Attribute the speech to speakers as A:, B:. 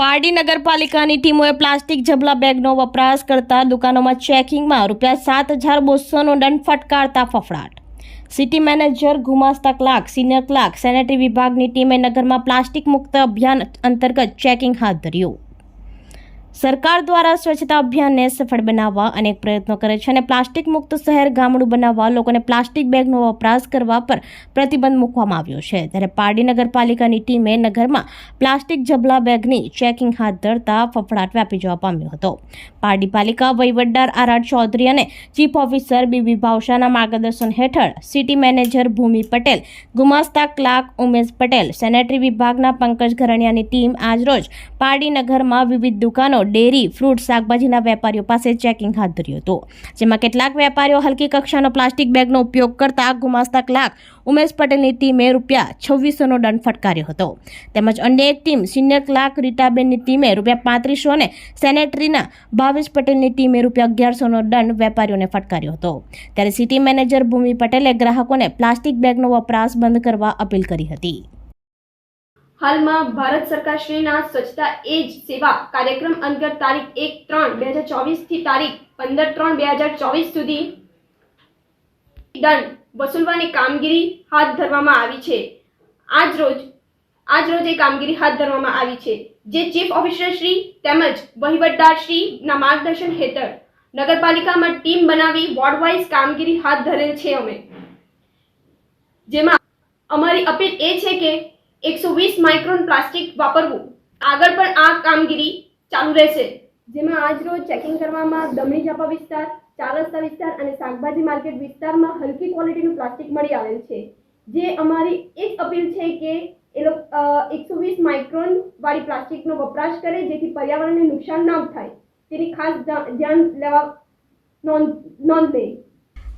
A: પારડી નગરપાલિકાની ટીમોએ પ્લાસ્ટિક જબલા બેગનો વપરાશ કરતા દુકાનોમાં ચેકિંગમાં રૂપિયા સાત હજાર બસોનો દંડ ફટકારતા ફફડાટ. સિટી મેનેજર ગુમાસ્તા ક્લાર્ક, સિનિયર ક્લાર્ક, સેનેટરી વિભાગની ટીમે નગરમાં પ્લાસ્ટિક મુક્ત અભિયાન અંતર્ગત ચેકિંગ હાથ ધર્યું. સરકાર દ્વારા સ્વચ્છતા અભિયાનને સફળ બનાવવા અનેક પ્રયત્નો કરે છે અને પ્લાસ્ટિક મુક્ત શહેર ગામડું બનાવવા લોકોને પ્લાસ્ટિક બેગનો વપરાશ કરવા પર પ્રતિબંધ મૂકવામાં આવ્યો છે. ત્યારે પારડી નગરપાલિકાની ટીમે નગરમાં પ્લાસ્ટિક જબલા બેગની ચેકિંગ હાથ ધરતા ફફડાટ વ્યાપી જવા પામ્યો હતો. પારડી પાલિકા વહીવટદાર આર આર ચૌધરી અને ચીફ ઓફિસર બીબી ભાવશાના માર્ગદર્શન હેઠળ સિટી મેનેજર ભૂમિ પટેલ, ગુમાસ્તા ક્લાર્ક ઉમેશ પટેલ, સેનેટરી વિભાગના પંકજ ઘરણિયાની ટીમ આજરોજ પારડી નગરમાં વિવિધ દુકાનો ડેરી, ફ્રૂટ, શાકભાજીના વેપારીઓ પાસે ચેકિંગ હાથ ધર્યું હતું. જેમાં કેટલાક વેપારીઓ હલકી કક્ષાનો પ્લાસ્ટિક બેગનો ઉપયોગ કરતા ગુમાસ્તા ક્લાર્ક ઉમેશ પટેલની ટીમે રૂપિયા છવ્વીસોનો દંડ ફટકાર્યો હતો. તેમજ અન્ય એક ટીમ, સિનિયર ક્લાર્ક રીટાબેનની ટીમે રૂપિયા પાંત્રીસો અને સેનેટરીના ભાવેશ પટેલની ટીમે રૂપિયા અગિયારસોનો દંડ વેપારીઓને ફટકાર્યો હતો. ત્યારે સિટી મેનેજર ભૂમિ પટેલે ગ્રાહકોને પ્લાસ્ટિક બેગનો વપરાશ બંધ કરવા અપીલ કરી હતી.
B: હાલમાં ભારત સરકારશ્રીના સ્વચ્છતા એજ સેવા કાર્યક્રમ અંતર્ગત તારીખ એક ત્રણ બે હજાર ચોવીસથી તારીખ પંદર ત્રણ બે હજાર ચોવીસ સુધી દંડ વસૂલવાની કામગીરી હાથ ધરવામાં આવી છે. આજ રોજ આજ રોજ એ કામગીરી હાથ ધરવામાં આવી છે. જે ચીફ ઓફિસર શ્રી તેમજ વહીવટદાર શ્રીના માર્ગદર્શન હેઠળ નગરપાલિકામાં ટીમ બનાવી વોર્ડ વાઇઝ કામગીરી હાથ ધરેલ છે અમે. જેમાં અમારી અપીલ એ છે કે એકસો વીસ માઇક્રોન પ્લાસ્ટિક વાપરવું. આગળ પણ આ કામગીરી ચાલુ રહેશે. જેમાં આજ રોજ ચેકિંગ કરવામાં દમણી ચાપા વિસ્તાર, ચાર રસ્તા વિસ્તાર અને શાકભાજી માર્કેટ વિસ્તારમાં હલકી ક્વોલિટીનું પ્લાસ્ટિક મળી આવેલ છે. જે અમારી એક અપીલ છે કે એ લોકો એકસો વીસ માઇક્રોન વાળી પ્લાસ્ટિકનો વપરાશ કરે જેથી પર્યાવરણને નુકસાન ન થાય. તેની ખાસ ધ્યા- ધ્યાન લેવા નોંધ નોંધ લે.